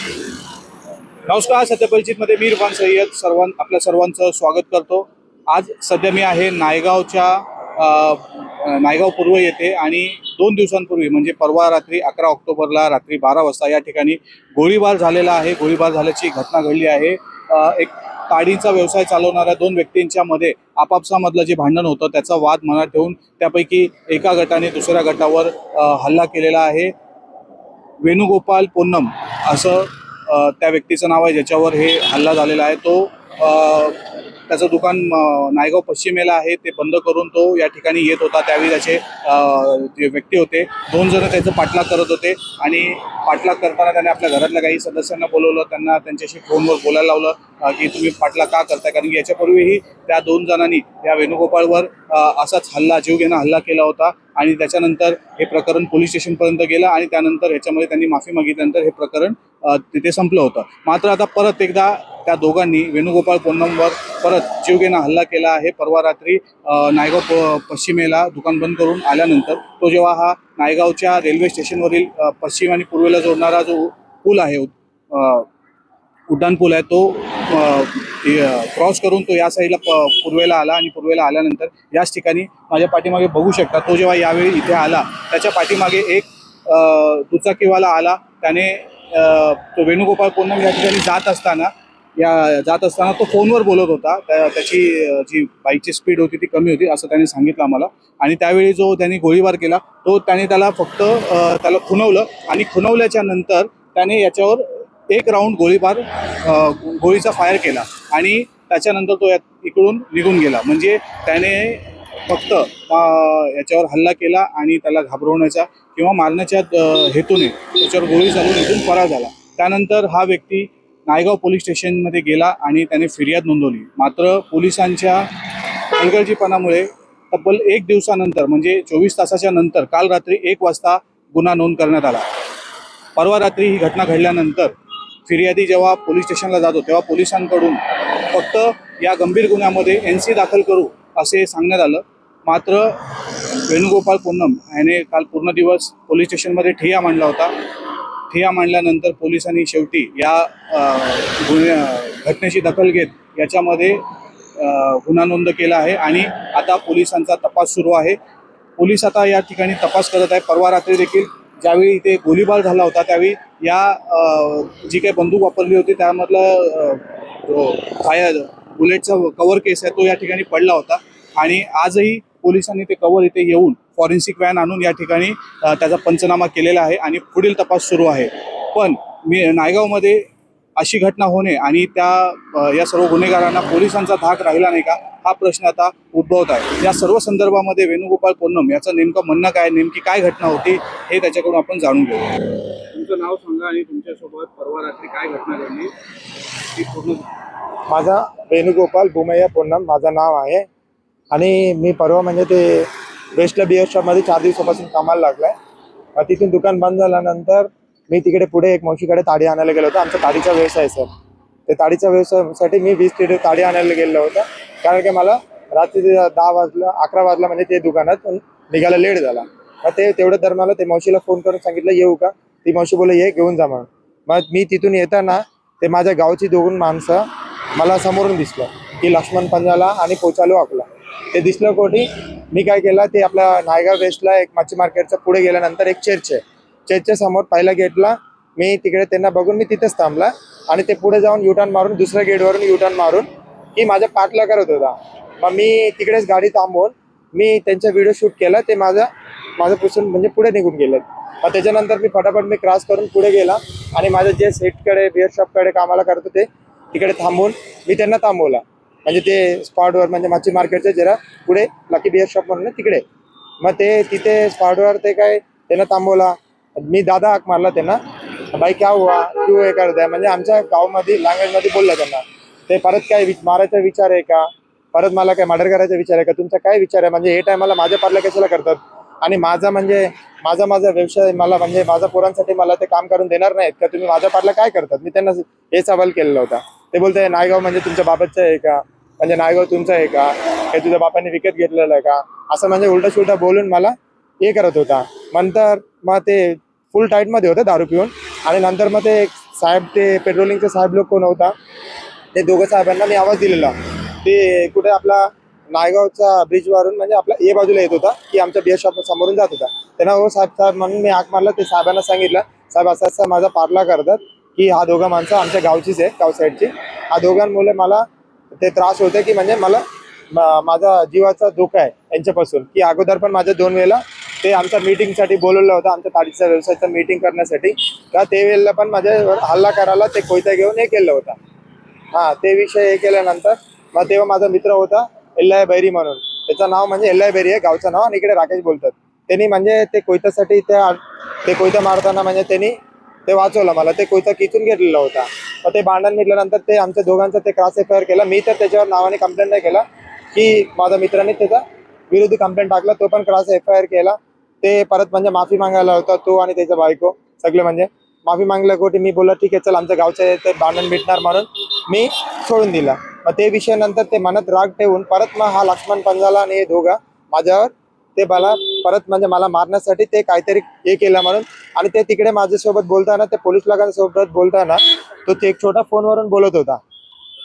नमस्कार सत्यपरिचितमध्ये मी इरफान सय्यद सर्वां आपल्या सर्वांचं स्वागत करतो. आज सध्या मी आहे नायगावच्या नायगाव पूर्व येथे आणि दोन दिवसांपूर्वी म्हणजे परवा रात्री अकरा ऑक्टोबरला रात्री बारा वाजता या ठिकाणी गोळीबार झालेला आहे. गोळीबार झाल्याची घटना घडली आहे. एक ताडीचा व्यवसाय चालवणाऱ्या दोन व्यक्तींच्या मध्ये आपापसामधलं जे भांडण होतं त्याचा वाद मनात ठेवून त्यापैकी एका गटाने दुसऱ्या गटावर हल्ला केलेला आहे. वेणुगोपाल पोन्नम असं त्या व्यक्तीचं नाव आहे ज्याच्यावर हे हल्ला झालेला आहे. तो त्याचं दुकान नायगाव पश्चिमेला आहे ते बंद करून तो या ठिकाणी येत होता. त्यावेळी त्याचे जे व्यक्ती होते दोन जण त्याचं पाठलाग करत होते आणि पाठलाग करताना त्याने आपल्या घरातल्या काही सदस्यांना बोलवलं त्यांना त्यांच्याशी फोनवर बोलायला लावलं की तुम्ही पाठलाग का करताय? कारण की याच्यापूर्वीही त्या दोन जणांनी या वेणुगोपाळवर असाच हल्ला जीवघेणा हल्ला केला होता आणि त्याच्यानंतर हे प्रकरण पोलीस स्टेशनपर्यंत गेलं आणि त्यानंतर ह्याच्यामध्ये त्यांनी माफी मागितल्यानंतर हे प्रकरण तिथे संपलं होतं. मात्र आता परत एकदा त्या दोघांनी वेणुगोपाळ पोन्नमवर परत जीवघेणा हल्ला केला आहे. परवा रात्री नायगाव प पश्चिमेला दुकान बंद करून आल्यानंतर तो जेव्हा हा नायगावच्या रेल्वे स्टेशनवरील पश्चिम आणि पूर्वेला जोडणारा जो पूल आहे उड्डाण पूल आहे तो क्रॉस करून तो या साईडला प पूर्वेला आला आणि पूर्वेला आल्यानंतर याच ठिकाणी माझ्या पाठीमागे बघू शकता तो जेव्हा यावेळी इथे आला त्याच्या पाठीमागे एक दुचाकीवाला आला. त्याने तो वेणुगोपाळ पूनम या ठिकाणी जात असताना या जात असताना तो फोनवर बोलत होता. त्या- त्याची जी बाईकची स्पीड होती ती कमी होती असं त्याने सांगितलं आम्हाला. आणि त्यावेळी जो त्यांनी गोळीबार केला तो त्याने त्याला फक्त त्याला खुनवलं आणि खुनवल्याच्या नंतर त्याने याच्यावर एक राऊंड गोळीबार गोळीचा फायर केला. आणि त्याच्यानंतर तो या इकडून निघून गेला. म्हणजे त्याने फक्त याच्यावर हल्ला केला आणि त्याला घाबरवण्याचा किंवा मारण्याच्या हेतूने त्याच्यावर गोळी चालून इथून फरार झाला. त्यानंतर हा व्यक्ती नायगाव पोलीस स्टेशनमध्ये गेला आणि त्याने फिर्याद नोंदवली. मात्र पोलिसांच्या हलगर्जीपणामुळे तब्बल एक दिवसानंतर म्हणजे चोवीस तासाच्या नंतर काल रात्री एक वाजता गुन्हा नोंद करण्यात आला. परवा रात्री ही घटना घडल्यानंतर फिर्यादी जेव्हा पोलीस स्टेशनला जातो तेव्हा पोलिसांकडून फक्त या गंभीर गुन्ह्यामध्ये एन सी दाखल करू असे सांगण्यात आलं. मात्र वेणुगोपाल पूनम याने काल पूर्ण दिवस पोलीस स्टेशनमध्ये ठिय्या मांडला होता. ठिय्या मांडल्यानंतर पोलिसांनी शेवटी या गुन्हे घटनेची दखल घेत याच्यामध्ये गुन्हा नोंद केला आहे आणि आता पोलिसांचा तपास सुरू आहे. पोलीस आता या ठिकाणी तपास करत आहे. परवा रात्री देखील ज्यावेळी इथे गोळीबार झाला होता त्यावेळी या जी काही बंदूक वापरली होती त्यामधलं फायर बुलेटचा कव्हर केस आहे तो या ठिकाणी पडला होता. आणि आजही पोलिसांनी ते कव्हर इथे येऊन फॉरेन्सिक व्हॅन आणून या ठिकाणी त्याचा पंचनामा केलेला आहे आणि पुढील तपास सुरू आहे. पण मी नायगावमध्ये अशी घटना होणे आणि त्या या सर्व गुन्हेगारांना पोलिसांचा धाक राहिला नाही का हा प्रश्न आता उद्भवत आहे. या सर्व संदर्भामध्ये वेणुगोपाल पोन्नम याचं नेमकं म्हणणं काय नेमकी काय घटना होती हे त्याच्याकडून आपण जाणून घेऊ. तुमचं नाव सांगा आणि तुमच्यासोबत परवा रात्री काय घटना घडली? ती पूर्ण माझा वेणुगोपाल भूमय्या पूनम माझं नाव आहे. आणि मी परवा म्हणजे ते वेस्टला बिअर शॉपमध्ये चार दिवसापासून कामाला लागलाय. मग तिथून दुकान बंद झाल्यानंतर मी तिकडे पुढे एक मावशीकडे ताडी आणायला गेलो होतो. आमचा ताडीचा व्यवसाय आहे सर. ते ताडीच्या व्यवसायासाठी मी वीस लिटर ताडी आणायला गेलो होतो. कारण की मला रात्री दहा वाजला अकरा वाजला म्हणजे ते दुकानात निघायला लेट झाला. मग ते तेवढं तर मला ते मावशीला फोन करून सांगितलं येऊ का? ती मावशी बोलले ये घेऊन जा म्हणून. मग मी तिथून येताना ते माझ्या गावची दोन माणसं मला समोरून दिसलं की लक्ष्मण पंजाला आणि पोचालो आपला ते दिसलं कोठी मी काय केलं ते आपल्या नायगाव वेस्टला एक मच्छी मार्केटच्या पुढे गेल्यानंतर एक चर्च आहे. चर्चच्या समोर पहिल्या गेटला मी तिकडे त्यांना बघून मी तिथेच थांबला आणि ते पुढे जाऊन युटर्न मारून दुसऱ्या गेटवरून युटर्न मारून की माझ्या पाठला करत होता. मग मी तिकडेच गाडी थांबवून मी त्यांचा व्हिडिओ शूट केला ते माझं माझं पुसून म्हणजे पुढे निघून गेले मग त्याच्यानंतर मी फटाफट मी क्रॉस करून पुढे गेला आणि माझं जे सेटकडे बिअर शॉपकडे कामाला करत होते तिकडे थांबून मी त्यांना थांबवला. म्हणजे ते स्पॉटवर म्हणजे मच्छी मार्केटच्या जरा पुढे लकी बिअर शॉप म्हणून तिकडे. मग ते तिथे स्पॉटवर ते काय त्यांना थांबवला. मी दादा हाक मारला त्यांना. बाई क्या हुआ? तू हे करत आहे म्हणजे आमच्या गावामध्ये लँग्वेजमध्ये बोलला त्यांना. ते परत काय मारायचा विचार आहे का? परत मला काय मर्डर करायचा विचार आहे का? तुमचा काय विचार आहे? म्हणजे हे टायमाला माझ्या पारला कशाला करतात? आणि माझा म्हणजे माझा माझा व्यवसाय मला म्हणजे माझ्या पोरांसाठी मला ते काम करून देणार नाहीत का? तुम्ही माझ्या पारला काय करतात? मी त्यांना हे सवाल केलेला होता. ते बोलते नायगाव म्हणजे तुमच्या बाबाचं आहे का? म्हणजे नायगाव तुमचं आहे का? हे तुझ्या बापाने विकत घेतलेलं आहे का? असं म्हणजे उलटा सुलटा बोलून मला हे करत होता. नंतर मग ते फुल टाईटमध्ये होतं दारू पिऊन. आणि नंतर मग ते साहेब ते पेट्रोलिंगचे साहेब लोक कोण होता? ते दोघं साहेबांना मी आवाज दिलेला. ते कुठे आपला नायगावचा ब्रिजवरून म्हणजे आपला ए बाजूला येत होता की आमच्या बिअर शॉप समोरून जात होता. त्यांना हो साहेब साहेब म्हणून मी आग मारला ते साहेबांना सांगितलं साहेब असं असं माझा पार्ला करतात. की हा दोघं माणसं आमच्या गावचीच आहे गाव साईडची. हा दोघांमुळे मला ते त्रास होते की म्हणजे मला माझा जीवाचा धोका आहे यांच्यापासून. की अगोदर पण माझ्या दोन वेळेला ते आमच्या मीटिंगसाठी बोलवलं होतं आमच्या ताडीचा व्यवसायाचा मीटिंग करण्यासाठी. का ते वेळेला पण माझ्यावर हल्ला करायला ते कोयता घेऊन हे केलं होतं. हां ते विषय हे केल्यानंतर मग तेव्हा माझा मित्र होता एल्लाय बैरी म्हणून. त्याचं नाव म्हणजे एल्लाय बैरी आहे गावचं नाव आणि इकडे राकेश बोलतात. त्यांनी म्हणजे ते कोयत्यासाठी त्या ते कोयता मारताना म्हणजे त्यांनी ते वाचवलं मला. ते कोयता किचून घेतलेला होता. मग ते भांडण मिटल्यानंतर ते आमच्या दोघांचं ते क्रॉस एफ आय आर केला. मी तर त्याच्यावर नावाने कंप्लेंट नाही केला की माझ्या मित्राने त्याचा विरोधी कंप्लेंट टाकला. तो पण क्रॉस एफ आय आर केला. ते परत म्हणजे माफी मागायला होता तो आणि त्याचा बायको सगळे म्हणजे. माफी मागल्या कोटी मी बोलला ठीक आहे चल आमच्या गावचे ते भांडण मिटणार म्हणून मी सोडून दिला. मग ते विषयानंतर ते मनात राग ठेवून परत मग हा लक्ष्मण पंजाला आणि हे दोघं माझ्यावर ते मला परत म्हणजे मला मारण्यासाठी ते काहीतरी हे केलं म्हणून. आणि ते तिकडे माझ्यासोबत बोलताना ते पोलीस लोकांसोबत बोलताना तो ते एक छोटा फोनवरून बोलत होता.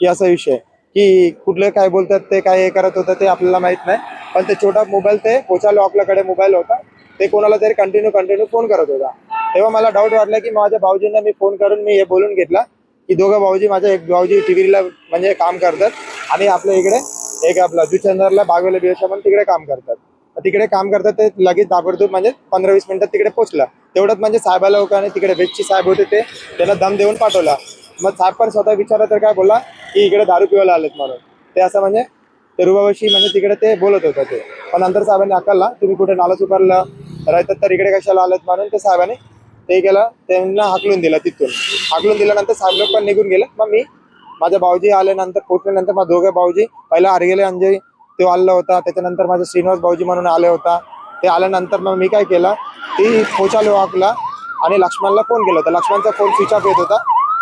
की असा विषय की कुठले काय बोलतात ते काय हे करत होतं ते आपल्याला माहीत नाही. पण ते छोटा मोबाईल ते पोचा आपल्याकडे मोबाईल होता. ते कोणाला तरी कंटिन्यू कंटिन्यू फोन करत होता. तेव्हा मला डाऊट वाटला की माझ्या भाऊजींना मी फोन करून मी हे बोलून घेतला. की दोघं भाऊजी माझ्या एक भाऊजी टीव्हीला म्हणजे काम करतात. आणि आपल्या इकडे एक आपला जुचंदरला बागवेला बिरशा म्हणून तिकडे काम करतात. तिकडे काम करतात ते लगेच दाबडतोब म्हणजे पंधरा वीस मिनिटात तिकडे पोहोचला. तेवढ्यात म्हणजे साहेबा लोकांनी तिकडे वेजची साहेब होते ते त्यांना दम देऊन पाठवला. मग साहेब पण स्वतः विचारलं तर काय बोलला? की इकडे दारू पिवायला आलेत म्हणून. ते असं म्हणजे तरुबाबाशी म्हणजे तिकडे ते बोलत होतं ते. पण नंतर साहेबांनी अकलला तुम्ही कुठे नाला चुकारला राहतात तर इकडे कशाला आलेत म्हणून ते साहेबांनी ते केलं त्यांना हाकलून दिलं तिथून. हाकलून दिल्यानंतर साहेब लोक पण निघून गेले. मग मी माझ्या भाऊजी आल्यानंतर पोचल्यानंतर मग दोघे भाऊजी पहिला आरगेले अंजय तो आलेला होता. त्याच्यानंतर माझा श्रीनिवास भाऊजी म्हणून आले होता. ते आल्यानंतर मग मी काय केलं ती पोचालो वाकला आणि लक्ष्मणला फोन केला होता. लक्ष्मणचा फोन स्विच ऑफ येत होता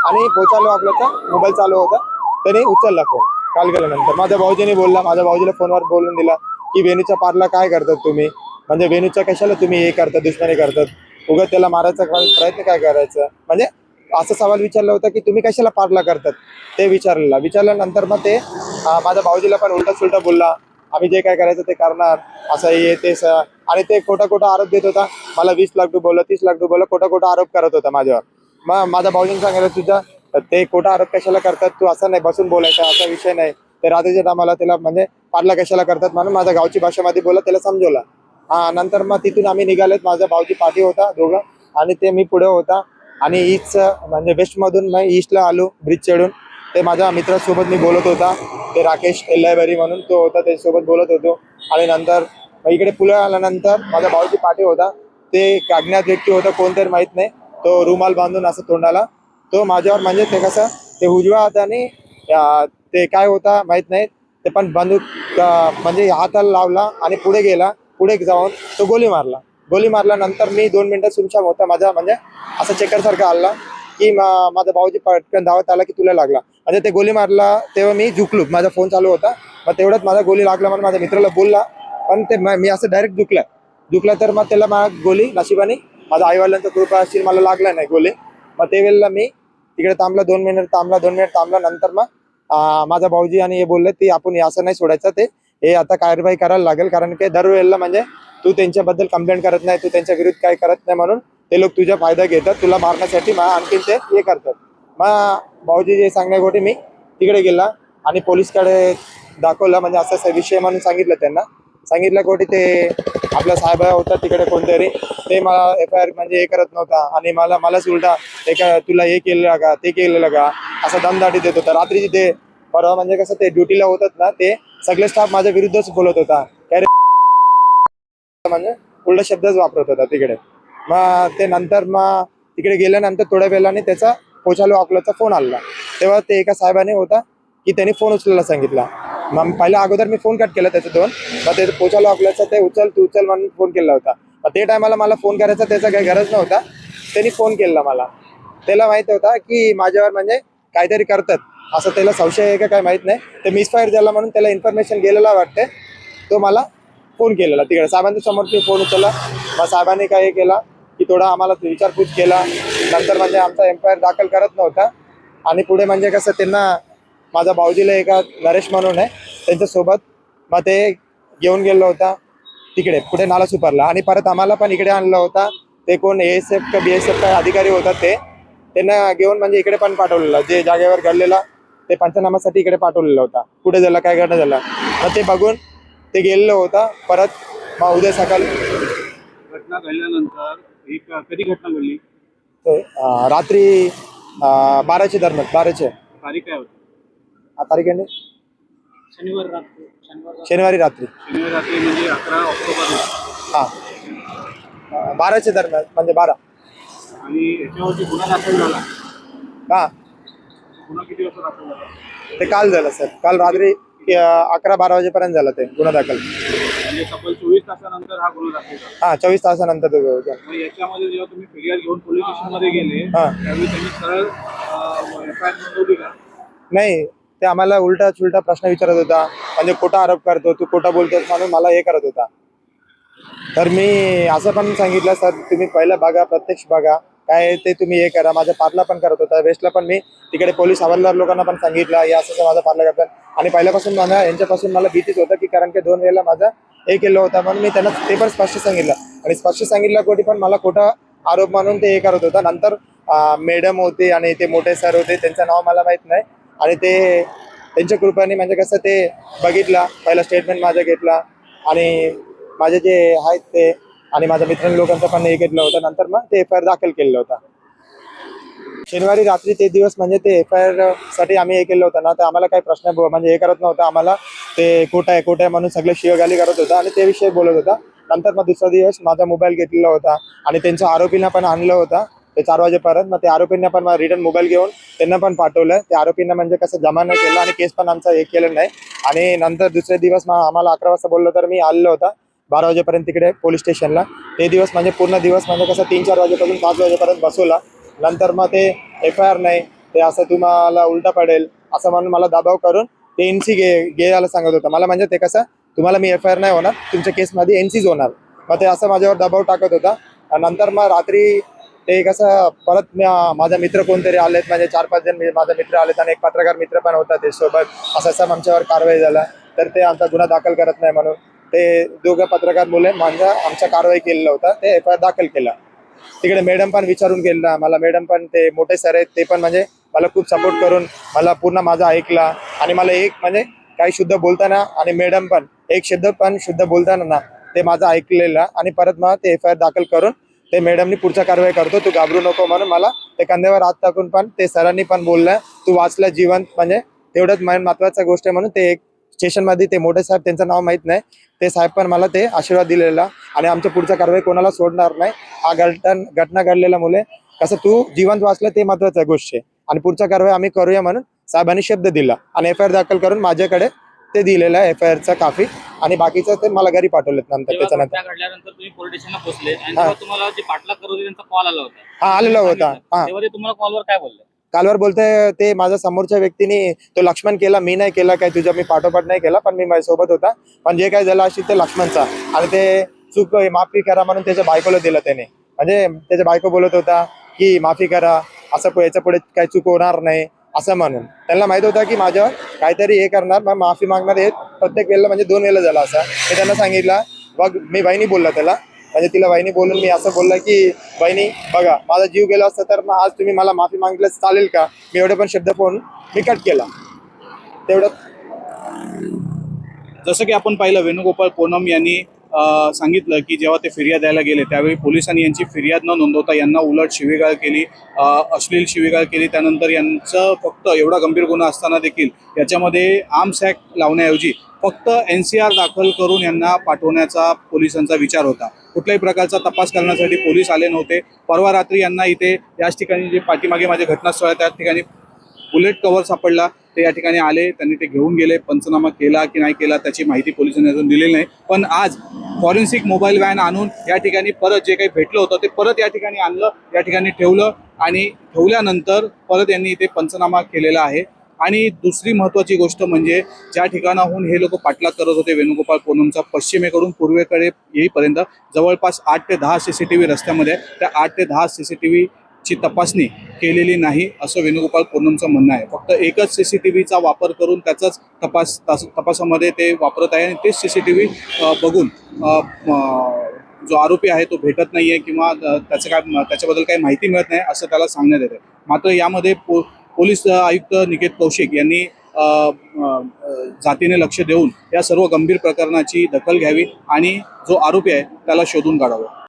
आणि पोचालो वाकलाचा मोबाईल चालू होता. त्याने उचलला फोन काल केल्यानंतर माझ्या भाऊजीने बोलला माझ्या भाऊजीला फोनवर बोलून दिला की वेणूच्या पारला काय करतात तुम्ही? म्हणजे वेणूच्या कशाला तुम्ही हे करतात दुश्मनी करतात? उगाच त्याला मारायचा प्रयत्न काय करायचा? म्हणजे असं सवाल विचारला होता की तुम्ही कशाला पार्ला करतात? ते विचारलेला. विचारल्यानंतर मग ते माझ्या भाऊजीला पण उलटा सुलटा बोलला. आम्ही जे काय करायचं ते करणार. असं हे ते आणि ते खोटा खोटा आरोप देत होता. मला वीस लाख डुबवलं तीस लाख डुबवलं खोटा खोटा आरोप करत होता माझ्यावर. मग माझ्या भाऊजीने सांगितलं तुझा ते खोटा आरोप कशाला करतात? तू असं नाही बसून बोलायचा असा विषय नाही. ते रात्रीच्या टायमाला त्याला म्हणजे पार्ला कशाला करतात म्हणून माझ्या गावची भाषेमध्ये बोला त्याला समजवला. हा नंतर मग तिथून आम्ही निघालेत. माझा भाऊजी पाठी होता दोघं. आणि ते मी पुढे होता. आणि ईस्ट म्हणजे वेस्टमधून मी ईस्टला आलो ब्रिज चढून. ते माझ्या मित्रासोबत मी बोलत होता. ते राकेश एल्लायबरी म्हणून तो होता त्याच्यासोबत बोलत होतो. आणि नंतर इकडे पुला आल्यानंतर माझा भाऊची पाठी होता. ते काढण्यात व्यक्ती होता कोणतरी माहीत नाही. तो रुमाल बांधून असं तोंडाला. तो माझ्यावर म्हणजे ते कसं ते उजव्या हाताने आणि ते काय होता माहीत नाही. ते पण बंदूक म्हणजे हाताला लावला आणि पुढे गेला. पुढे जाऊन तो गोली मारला. गोली मारल्यानंतर मी दोन मिनिटं सुमशाम होता माझा म्हणजे असं चेकरसारखा आला की माझा भाऊजी पटकन धावत आला की तुला लागला. म्हणजे ते गोली मारला तेव्हा मी झुकलो. माझा फोन चालू होता. मग तेवढंच माझा गोली लागला म्हणून माझ्या मित्राला बोलला. पण ते मी असं डायरेक्ट झुकला. झुकला तर मग त्याला माझ्या गोली नशिबाने माझ्या आईवडिलांचा कृपा असतील मला लागला नाही गोली. मग ते वेळेला मी तिकडे थांबला दोन मिनिट थांबला दोन मिनिट थांबला. नंतर मग माझा भाऊजी आणि हे बोलले ते आपण असं नाही सोडायचं ते. हे आता कारवाई करायला लागेल कारण की दरवेळेला म्हणजे तू त्यांच्याबद्दल कंप्लेंट करत नाही तू त्यांच्या विरुद्ध काय करत नाही म्हणून ते लोक तुझा फायदा घेतात तुला मारण्यासाठी मग आणखीन ते हे करतात. मग भाऊजी जे सांगण्याकोटी मी तिकडे गेला आणि पोलीसकडे दाखवला म्हणजे असा असा विषय म्हणून सांगितलं त्यांना. सांगितलं कोटी ते आपला साहेब होता तिकडे कोणतरी ते मला एफ आय आर म्हणजे हे करत नव्हता आणि मला मलाच उलटा एका तुला हे केलेलं का ते केलेलं का असं दमदाटी देत होता. रात्रीची ते परवा म्हणजे कसं ते ड्युटीला होतात ना ते सगळे स्टाफ माझ्या विरुद्धच बोलत होता. म्हणजे उलट शब्दच वापरत होता तिकडे. मग ते नंतर मग तिकडे गेल्यानंतर थोड्या वेळाने त्याचा पोचालो अकोलाचा फोन आला. तेव्हा ते एका साहेबाने होता की त्यांनी फोन उचलायला सांगितला. मग पहिल्या अगोदर मी फोन कट केला त्याचे दोन. मग ते पोचालो अकोल्याचा ते उचल तू उचल म्हणून फोन केला होता. मग ते टायमाला मला फोन करायचा त्याचा काही गरज नव्हता. त्यांनी फोन केला मला. त्याला माहीत होता की माझ्यावर म्हणजे काहीतरी करतात. असं त्याला संशय आहे का काय माहीत नाही. ते मिसफायर झाला म्हणून त्याला इन्फॉर्मेशन गेलेला वाटते तो मला फोन केलेला. तिकडे साहेबांच्या समोर तुम्ही फोन उचलला. मग साहेबांनी काय हे केला की थोडा आम्हाला विचारपूस केला. नंतर म्हणजे आमचा एम्पायर दाखल करत नव्हता. आणि पुढे म्हणजे कसं त्यांना माझा भाऊजीला एका नरेश म्हणून आहे. त्यांच्यासोबत मग ते घेऊन गेलो होता. तिकडे पुढे नाला सुपारला. आणि परत आम्हाला पण इकडे आणलं होता. ते कोण ए एस एफ का बी एस एफ का अधिकारी होतात ते. त्यांना घेऊन म्हणजे इकडे पण पाठवलेलं. जे जागेवर घडलेला. ते पंचनामासाठी इकडे पाठवलेला होता. पुढे झालं काय घडणं झालं? मग ते बघून ते गेलेलं होता. परत मग उद्या सकाळी घटना घडल्यानंतर ही क- कधी घटना घडली? ते, अं, रात्री अं, बाराच्या दरम्यान बाराचे तारीख काय होती? हा तारीख आहे ना? शनिवार रात्री शनिवार शनिवारी रात्री. शनिवार रात्री म्हणजे अकरा ऑक्टोबर हा. अं, बाराच्या दरम्यान म्हणजे बारा. आणि याच्यावरती गुन्हा दाखल झाला. हा गुन्हा किती वाजता दाखल झाला ते काल झालं सर. काल रात्री अकरा बारा वाजेपर्यंत झालं ते गुन्हा दाखल. म्हणजे तब्बल चोवीस तासानंतर हा गुन्हा दाखल झाला. हा चोवीस तासानंतर तो. मग याच्यामध्ये जेव्हा तुम्ही फिर्याद घेऊन पोलीस स्टेशनमध्ये गेले हा. त्यावेळी त्यांनी सरळ एफ आय आर नोंदवली का? नाही ते आम्हाला उलटा चुलटा प्रश्न विचारत होता. म्हणजे खोटा आरोप करतो तू खोटा बोलतोस म्हणून मला हे करत होता. तर मी असं पण सांगितलं सर तुम्ही पहिलं बघा प्रत्यक्ष बघा. काय ते तुम्ही हे करा. माझा पार्टला पण करत होता. वेस्टला पण मी. तिकडे पोलीस हवालदार लोकांना पण सांगितलं. या असं माझा पार्टला करतात. आणि पहिल्यापासून मला यांच्यापासून मला भीतीच होतं की कारण की दोन वेळेला माझा हे केलं होतं. म्हणून मी त्यांना ते पण स्पष्ट सांगितलं. आणि स्पष्ट सांगितलं कोणी पण मला खोटा आरोप म्हणून ते हे करत होता. नंतर मॅडम होते आणि ते मोठे सर होते. त्यांचं नाव मला माहीत नाही. आणि ते त्यांच्या कृपाने म्हणजे कसं ते बघितला. पहिला स्टेटमेंट माझा घेतला. आणि माझे जे आहेत ते आणि माझ्या मित्र लोकांचं पण हे घेतलं होतं. नंतर मग ते एफ आय आर दाखल केलेला होता. शनिवारी रात्री ते दिवस म्हणजे ते एफ आय आरसाठी आम्ही हे केलं होतं ना तर आम्हाला काही प्रश्न म्हणजे हे करत नव्हतं. आम्हाला ते कुठं आहे कुठं आहे म्हणून सगळे शिवगाली करत होता आणि ते विषयी बोलत होता. नंतर मग दुसरा दिवस माझा मोबाईल घेतलेला होता आणि त्यांच्या आरोपींना पण आणलं होतं. ते चार वाजेपर्यंत मग ते आरोपींना पण रिटर्न मोबाईल घेऊन त्यांना पण पाठवलं. त्या आरोपींना म्हणजे कसं जमा नाही केलं आणि केस पण आमचा हे केलं नाही. आणि नंतर दुसरे दिवस आम्हाला अकरा वाजता बोललो तर मी आलेलो होता. बारा वाजेपर्यंत तिकडे पोलीस स्टेशनला ते दिवस म्हणजे पूर्ण दिवस म्हणजे कसं तीन चार वाजेपासून पाच वाजेपर्यंत बसवला. नंतर मग ते एफ आय आर नाही ते असं तुम्हाला उलटा पडेल असं म्हणून मला दबाव करून ते एन सी घे घ्यायला सांगत होतं. मला म्हणजे ते कसं तुम्हाला मी एफ आय आर नाही होणार तुमच्या केसमध्ये एन सीच होणार. मग ते असं माझ्यावर दबाव टाकत होता. नंतर मग रात्री ते कसं परत माझा मित्र कोणतरी आलेत म्हणजे चार पाच जण माझा मित्र आलेत आणि एक पत्रकार मित्र पण होता ते सोबत. असं असं आमच्यावर कारवाई झाला. तर ते आमचा गुन्हा दाखल करत नाही म्हणून. ते दोघं पत्रकार मुले माझ्या आमच्या कारवाई केलेला होता. ते एफ आय दाखल केला. तिकडे मॅडम पण विचारून गेलेला मला मॅडम पण ते मोठे सर आहेत ते पण म्हणजे मला खूप सपोर्ट करून मला पूर्ण माझा ऐकला. आणि मला एक म्हणजे काही शुद्ध बोलताना आणि मॅडम पण एक शब्द पण शुद्ध बोलताना ना ते माझं ऐकलेलं. आणि परत मग ते एफ आय आर दाखल करून ते मॅडमनी पुढच्या कारवाई करतो. तू घाबरू नको म्हणून मला ते कांद्यावर हात टाकून पण ते सरांनी पण बोललं. तू वाचलं जिवंत म्हणजे तेवढंच मेन महत्त्वाचा गोष्ट आहे म्हणून ते एक स्टेशनमध्ये ते मोठे साहेब त्यांचं नाव माहीत नाही. ते साहेब पण मला ते आशीर्वाद दिलेला आणि आमच्या पुढच्या कारवाई कोणाला सोडणार नाही. हा घटन घटना घडलेल्या मुले. कसं तू जिवंत वाचलं ते महत्वाचं गोष्ट. आहे आणि पुढच्या कारवाई आम्ही करूया म्हणून साहेबांनी शब्द दिला. आणि एफ आय आर दाखल करून माझ्याकडे ते दिलेलं आहे एफ आय आरचा काफी. आणि बाकीचं ते मला घरी पाठवलेत नंतर त्याच्यानंतर. हा. हा आलेला होता. हा. कालवर बोलतोय ते माझ्या समोरच्या व्यक्तीने तो लक्ष्मण केला मी नाही केला काय तुझ्या मी पाठोपाठ नाही केला पण मी माझ्यासोबत होता. पण जे काय झालं असेल ते लक्ष्मणचा. आणि ते चूक माफी करा म्हणून त्याच्या बायकोला दिलं त्याने. म्हणजे त्याच्या बायको बोलत होता की माफी करा असं याच्यापुढे काही चूक होणार नाही असं म्हणून. त्यांना माहीत होतं की माझ्या काहीतरी हे करणार मग माफी मागणार हे प्रत्येक वेळेला म्हणजे दोन वेळेला झाला असं. मी त्यांना सांगितलं बघ मी बहिणी बोलला त्याला म्हणजे तिला वहिनी बोलून मी असं बोललं की बहिणी बघा माझा जीव गेला असता तर मग आज तुम्ही मला माफी मागितलं चालेल का? मी एवढे पण शब्द फोन मी कट केला. तेवढं. जसं की आपण पाहिलं वेणुगोपाल पूनम यांनी सांगितलं की जेव्हा ते फिर्याद द्यायला गेले त्यावेळी पोलिसांनी यांची फिर्याद न नोंदवता यांना उलट शिवीगाळ केली अश्लील शिवीगाळ केली. त्यानंतर यांचं फक्त एवढा गंभीर गुन्हा असताना देखील याच्यामध्ये आर्म्स ॲक्ट लावण्याऐवजी फक्त एन सी आर दाखल करून यांना पाठवण्याचा पोलिसांचा विचार होता. कुठल्याही प्रकारचा तपास करण्यासाठी पोलीस आले नव्हते. परवा रात्री यांना इथे याच ठिकाणी जे पाठीमागे माझे घटनास्थळ आहे त्या ठिकाणी बुलेट कवर सापडला. ते या ठिकाणी आले त्यांनी ते घेऊन गेले पंचनामा केला की नाही केला त्याची माहिती पोलिसांनी अजून दिलेली नाही. पण आज फॉरेन्सिक मोबाईल व्हॅन आणून या ठिकाणी परत जे काही भेटलं होतं ते परत या ठिकाणी आणलं या ठिकाणी ठेवलं आणि ठेवल्यानंतर परत यांनी इथे पंचनामा केलेला आहे. आणि दुसरी महत्त्वाची गोष्ट म्हणजे ज्या ठिकाणाहून हे लोक पाठलाग करत होते वेणुगोपाल पूनमचा पश्चिमेकडून पूर्वेकडे येईपर्यंत जवळपास आठ ते दहा सी सी टी व्ही रस्त्यामध्ये त्या आठ ते दहा सी सी टी व्ही ची तपासणी केलेली नाही असं वेणुगोपाल पूर्णमचं म्हणणं आहे. फक्त एकच सी सी टी व्हीचा वापर करून त्याचाच तपास तपासामध्ये ते वापरत आहे आणि तेच सी सी टी व्ही बघून जो आरोपी आहे तो भेटत नाही आहे किंवा त्याचं काय त्याच्याबद्दल काही माहिती मिळत नाही असं त्याला सांगण्यात येतं मात्र यामध्ये पो पोलीस आयुक्त निकेत कौशिक यांनी अ, जातीने लक्ष देऊन या सर्व गंभीर प्रकरणाची दखल घ्यावी आणि जो आरोपी आहे त्याला शोधून काढावं.